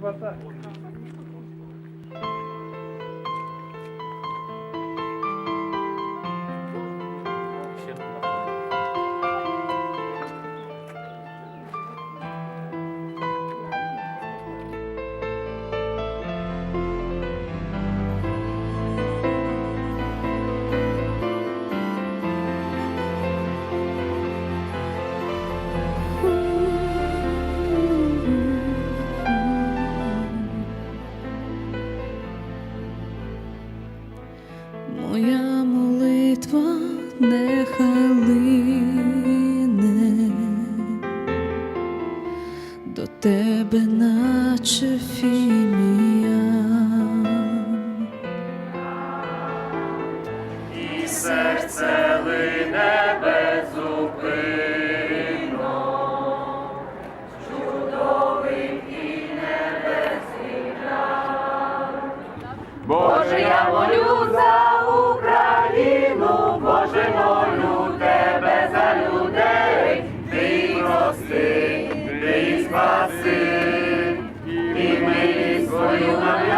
Silva нехай до тебе, наче і серце лине без зупини. Боже, я молюсь. Senhor.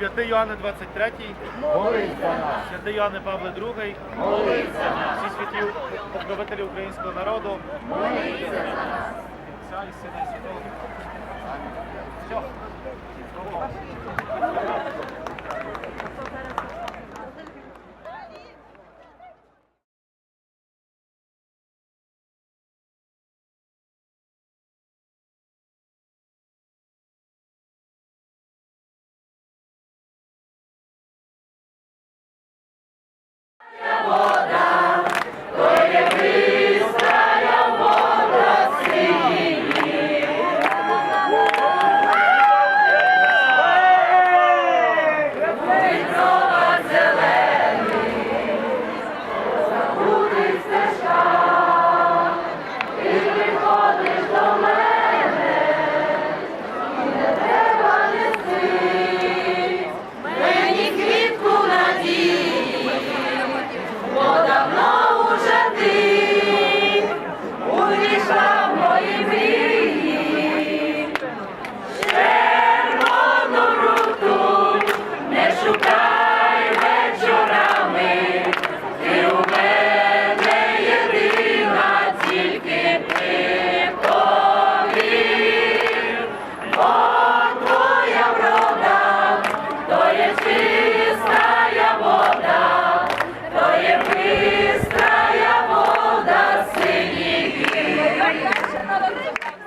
Святий Йоанне 23, молись нас. Святий Йоанне Павле II, молись нас. Всі святі покровителі українського народу, молись нас. Отця і Сина і Святого. Все. ধন্যবাদ।